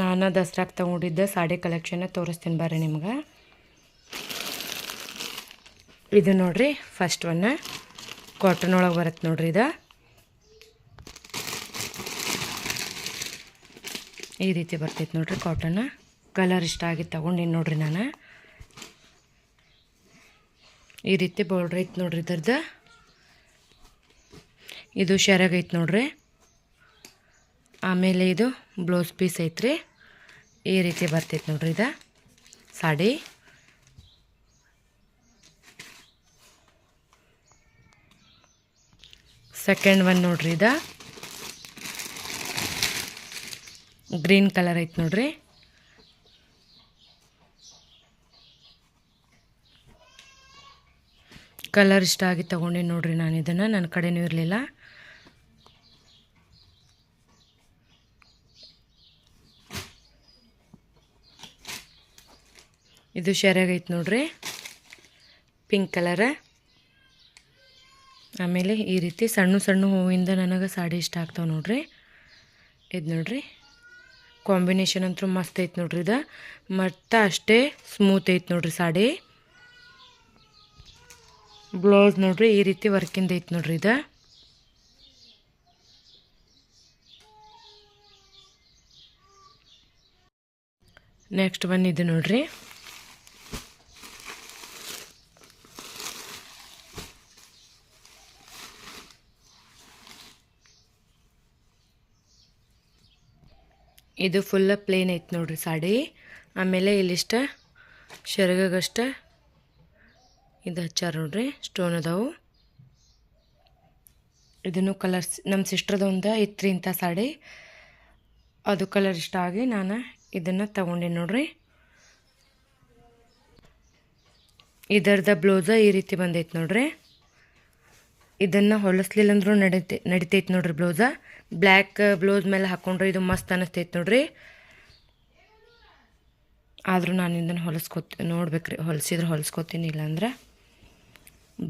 ನಾನು ದಸರಾಗೆ ತಗೊಂಡಿದ್ದ ಸಾಡಿ ಕಲೆಕ್ಷನ್ನ ತೋರಿಸ್ತೀನಿ ಬರ್ರಿ ನಿಮ್ಗೆ. ಇದು ನೋಡ್ರಿ ಫಸ್ಟ್ ಒನ್ ಕಾಟನ್ ಒಳಗೆ ಬರುತ್ತೆ ನೋಡ್ರಿ ಇದು. ಈ ರೀತಿ ಬರ್ತೈತೆ ನೋಡ್ರಿ ಕಾಟನ್ ಕಲರ್ ಇಷ್ಟ ಆಗಿ ತಗೊಂಡಿನಿ ನೋಡ್ರಿ ನಾನು. ಈ ರೀತಿ ಬಾರ್ಡ್ರ್ ಐತೆ ನೋಡ್ರಿ ಇದ್ರದ್ದು ಇದು ಐತೆ ನೋಡ್ರಿ. ಆಮೇಲೆ ಇದು ಬ್ಲೌಸ್ ಪೀಸ್ ಐತ್ರಿ. ಈ ರೀತಿ ಬರ್ತೈತೆ ನೋಡ್ರಿ ಇದು. ಸಾಡಿ. ಸೆಕೆಂಡ್ ಒನ್ ನೋಡ್ರಿ ಇದು. ಗ್ರೀನ್ ಕಲರ್ ಐತೆ ನೋಡ್ರಿ. ಕಲರ್ ಇಷ್ಟ ಆಗಿ ತೊಗೊಂಡೆ ನೋಡ್ರಿ ನಾನು ಇದನ್ನು. ನನ್ನ ಕಡೆಯೂ ಇರಲಿಲ್ಲ. ಇದು ಶರ್ಯಾಗೈತೆ ನೋಡ್ರಿ. ಪಿಂಕ್ ಕಲರ ಆಮೇಲೆ ಈ ರೀತಿ ಸಣ್ಣ ಸಣ್ಣ ಹೂವಿಂದ ನನಗೆ ಸಾಡಿ ಇಷ್ಟ ಆಗ್ತಾವೆ ನೋಡ್ರಿ. ಇದು ನೋಡ್ರಿ. ಕಾಂಬಿನೇಷನ್ ಅಂತೂ ಮಸ್ತ್ ಐತೆ ನೋಡ್ರಿ ಇದು. ಮತ್ತು ಅಷ್ಟೇ ಸ್ಮೂತ್ ಐತೆ ನೋಡ್ರಿ ಸಾಡಿ. ಬ್ಲೌಸ್ ನೋಡ್ರಿ ಈ ರೀತಿ ವರ್ಕಿಂದ ಐತೆ ನೋಡ್ರಿ ಇದು. ನೆಕ್ಸ್ಟ್ ಬಂದು ಇದು ನೋಡ್ರಿ. ಇದು ಫುಲ್ಲ ಪ್ಲೇನ್ ಐತೆ ನೋಡ್ರಿ ಸಾಡಿ. ಆಮೇಲೆ ಇಲ್ಲಿಷ್ಟ ಶರ್ಗಗಷ್ಟ ಇದು ಹಚ್ಚಾರ ನೋಡ್ರಿ ಸ್ಟೋನ್ ಅದಾವು. ಇದನ್ನು ಕಲರ್ಸ್ ನಮ್ಮ ಸಿಸ್ಟ್ರದೊಂದು ಇತ್ರಿ ಇಂಥ ಸಾಡಿ. ಅದು ಕಲರ್ ಇಷ್ಟ ಆಗಿ ನಾನು ಇದನ್ನು ತಗೊಂಡೆ ನೋಡ್ರಿ. ಇದರದ ಬ್ಲೌಸ ಈ ರೀತಿ ಬಂದೈತೆ ನೋಡ್ರಿ. ಇದನ್ನು ಹೊಲಿಸ್ಲಿಲ್ಲ ಅಂದ್ರು ನಡೀತೈ, ನಡಿತೈತೆ ನೋಡ್ರಿ ಬ್ಲೌಸ. ಬ್ಲ್ಯಾಕ್ ಬ್ಲೌಸ್ ಮೇಲೆ ಹಾಕ್ಕೊಂಡ್ರೆ ಇದು ಮಸ್ತ್ ಅನ್ನಿಸ್ತೈತೆ ನೋಡ್ರಿ. ಆದರೂ ನಾನು ಇದನ್ನು ಹೊಲಿಸ್ಕೊತ, ನೋಡ್ಬೇಕ್ರಿ, ಹೊಲಿಸಿದ್ರೆ ಹೊಲಿಸ್ಕೊತೀನಿ ಇಲ್ಲಾಂದ್ರೆ.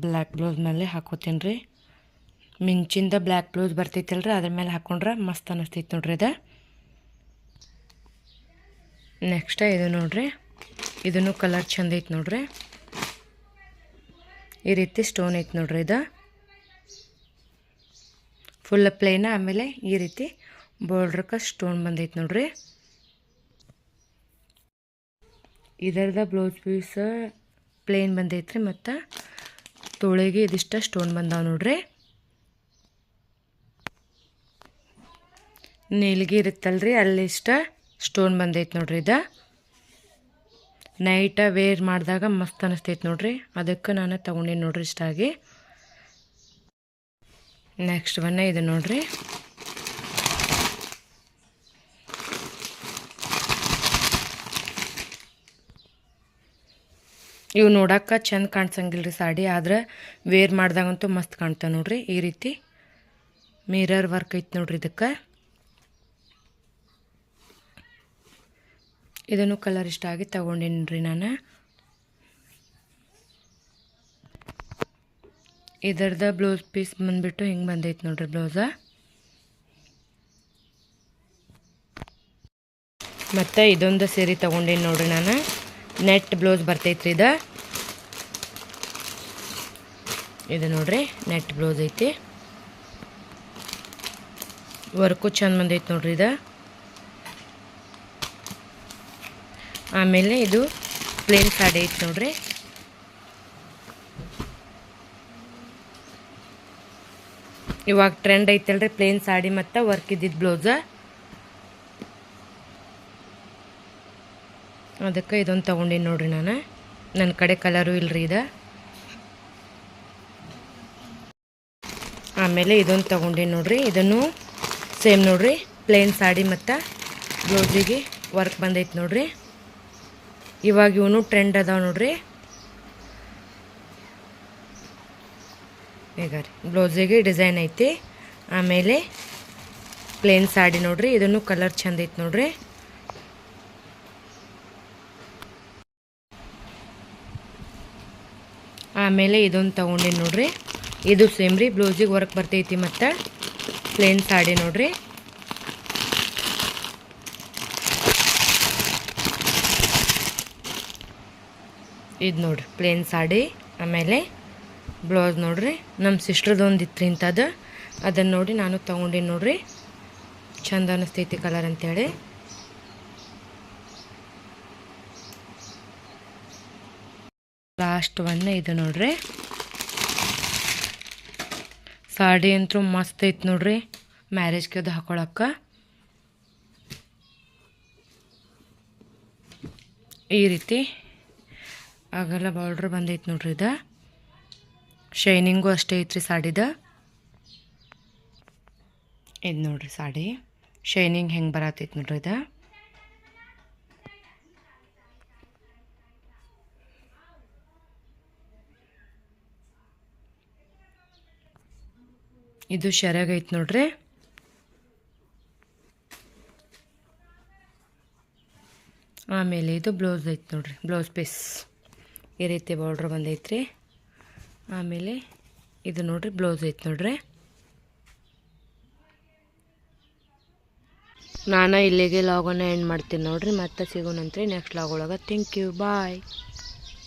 ಬ್ಲ್ಯಾಕ್ ಬ್ಲೌಸ್ ಮೇಲೆ ಹಾಕೋತೀನಿ ರೀ ಮಿಂಚಿಂದ ಬ್ಲ್ಯಾಕ್ ಬ್ಲೌಸ್ ಬರ್ತೈತಲ್ರಿ, ಅದ್ರ ಮೇಲೆ ಹಾಕ್ಕೊಂಡ್ರೆ ಮಸ್ತ್ ಅನ್ನಿಸ್ತೈತೆ ನೋಡ್ರಿ ಇದು ನೆಕ್ಸ್ಟ ಇದು ನೋಡ್ರಿ, ಇದನ್ನು ಕಲರ್ ಚಂದ ಐತೆ ನೋಡ್ರಿ. ಈ ರೀತಿ ಸ್ಟೋನ್ ಐತೆ ನೋಡ್ರಿ ಇದು ಫುಲ್ ಪ್ಲೇನ ಆಮೇಲೆ ಈ ರೀತಿ ಬಾರ್ಡ್ರಕ್ಕೆ ಸ್ಟೋನ್ ಬಂದೈತೆ ನೋಡ್ರಿ. ಇದರದ ಬ್ಲೌಸ್ ಪೀಸ್ ಪ್ಲೇನ್ ಬಂದೈತ್ರಿ ಮತ್ತು ತೋಳಿಗೆ ಇದಿಷ್ಟ ಸ್ಟೋನ್ ಬಂದಾವ ನೋಡ್ರಿ. ನೀಲಿಗೆ ಇರುತ್ತಲ್ರಿ, ಅಲ್ಲಿ ಇಷ್ಟ ಸ್ಟೋನ್ ಬಂದೈತೆ ನೋಡ್ರಿ ಇದು. ನೈಟ ವೇರ್ ಮಾಡಿದಾಗ ಮಸ್ತ್ ಅನ್ನಿಸ್ತೈತೆ ನೋಡ್ರಿ. ಅದಕ್ಕೆ ನಾನು ತಗೊಂಡಿನಿ ನೋಡ್ರಿ ಇಷ್ಟ ಆಗಿ. ನೆಕ್ಸ್ಟ್ ಬನ್ನ ಇದು ನೋಡ್ರಿ. ಇವು ನೋಡಕ್ಕೆ ಚಂದ ಕಾಣಿಸಂಗಿಲ್ಲ ರೀ ಸಾಡಿ, ಆದ್ರೆ ವೇರ್ ಮಾಡ್ದಾಗಂತೂ ಮಸ್ತ್ ಕಾಣ್ತಾವೆ ನೋಡ್ರಿ ಈ ರೀತಿ. ಮಿರರ್ ವರ್ಕ್ ಐತೆ ನೋಡ್ರಿ ಇದಕ್ಕೆ. ಇದನ್ನು ಕಲರ್ ಇಷ್ಟ ಆಗಿ ತಗೊಂಡಿನಿ ನಾನು. ಇದರದ ಬ್ಲೌಸ್ ಪೀಸ್ ಬಂದ್ಬಿಟ್ಟು ಹಿಂಗೆ ಬಂದೈತೆ ನೋಡ್ರಿ ಬ್ಲೌಸ ಮತ್ತು ಇದೊಂದು ಸೀರೆ ತೊಗೊಂಡೀನಿ ನೋಡ್ರಿ ನಾನು. ನೆಟ್ ಬ್ಲೌಸ್ ಬರ್ತೈತ್ರಿ ಇದು. ಇದು ನೋಡ್ರಿ ನೆಟ್ ಬ್ಲೌಸ್ ಐತಿ. ವರ್ಕು ಚಂದ ಬಂದೈತೆ ನೋಡ್ರಿ ಇದು. ಆಮೇಲೆ ಇದು ಪ್ಲೇನ್ ಸಾಡಿ ಐತೆ ನೋಡ್ರಿ. ಇವಾಗ ಟ್ರೆಂಡ್ ಐತಲ್ರಿ ಪ್ಲೇನ್ ಸಾಡಿ ಮತ್ತು ವರ್ಕ್ ಇದ್ದಿದ್ದು ಬ್ಲೌಸ ಅದಕ್ಕೆ ಇದೊಂದು ತೊಗೊಂಡೀನಿ ನೋಡ್ರಿ ನಾನು. ನನ್ನ ಕಡೆ ಕಲರು ಇಲ್ರಿ ಇದು. ಆಮೇಲೆ ಇದೊಂದು ತೊಗೊಂಡೀನಿ ನೋಡ್ರಿ, ಇದನ್ನು ಸೇಮ್ ನೋಡ್ರಿ ಪ್ಲೇನ್ ಸಾಡಿ ಮತ್ತು ಬ್ಲೌಸಿಗೆ ವರ್ಕ್ ಬಂದೈತೆ ನೋಡ್ರಿ. ಇವಾಗ ಇವನು ಟ್ರೆಂಡ್ ಅದಾವೆ ನೋಡ್ರಿ. ಹೇಗಾರಿ ಬ್ಲೌಸಿಗೆ ಡಿಸೈನ್ ಐತಿ. ಆಮೇಲೆ ಪ್ಲೇನ್ ಸಾಡಿ ನೋಡ್ರಿ, ಇದನ್ನು ಕಲರ್ ಚಂದ ಐತಿ ನೋಡ್ರಿ. ಆಮೇಲೆ ಇದೊಂದು ತೊಗೊಂಡಿನಿ ನೋಡ್ರಿ. ಇದು ಸೇಮ್ ರೀ, ಬ್ಲೌಸಿಗೆ ವರ್ಕ್ ಬರ್ತೈತಿ ಮತ್ತು ಪ್ಲೇನ್ ಸಾಡಿ ನೋಡ್ರಿ. ಇದು ನೋಡ್ರಿ ಪ್ಲೇನ್ ಸಾಡಿ. ಆಮೇಲೆ ಬ್ಲೌಸ್ ನೋಡ್ರಿ ನಮ್ಮ ಸಿಸ್ಟ್ರದ್ದು ಇತ್ತು ಇಂಥದ್ದು ಅದನ್ನು ನೋಡಿ ನಾನು ತೊಗೊಂಡಿನಿ ನೋಡ್ರಿ. ಚಂದ ಅನ್ನಿಸ್ತೈತಿ ಕಲರ್ ಅಂತೇಳಿ. ಲಾಸ್ಟ್ ಒನ್ ಇದು ನೋಡ್ರಿ. ಸಾಡಿ ಅಂತೂ ಮಸ್ತ್ ಐತಿ ನೋಡ್ರಿ. ಮ್ಯಾರೇಜ್ಗೆ ಅದು ಹಾಕೊಳಕ್ಕೆ. ಈ ರೀತಿ. ಆಗಲ್ಲ ಬಾರ್ಡ್ರ್ ಬಂದೈತೆ ನೋಡ್ರಿ ಇದು. ಶೈನಿಂಗು ಅಷ್ಟೇ ಐತ್ರಿ ಸಾಡಿದ? ಇದು ನೋಡ್ರಿ ಸಾಡಿ. ಶೈನಿಂಗ್ ಹೆಂಗೆ ಬರತ್ತೈತೆ ನೋಡ್ರಿ ಇದು? ಇದು ಸರಿಯಾಗೈತೆ ನೋಡ್ರಿ. ಆಮೇಲೆ ಇದು ಬ್ಲೌಸ್ ಐತೆ ನೋಡ್ರಿ ಬ್ಲೌಸ್ ಪೀಸ್. ಈ ರೀತಿ ಬಾರ್ಡ್ರ್ ಬಂದೈತ್ರಿ. ಆಮೇಲೆ ಇದು ನೋಡ್ರಿ ಬ್ಲೌಸ್ ಐತೆ ನೋಡ್ರಿ. ನಾನು ಇಲ್ಲಿಗೆ ಲಾಗನ್ನ ಎಂಡ್ ಮಾಡ್ತೀನಿ ನೋಡ್ರಿ, ಮತ್ತೆ ಸಿಗೋಣಂತ್ರಿ ನೆಕ್ಸ್ಟ್ ಲಾಗ್ ಒಳಗೆ. Thank you bye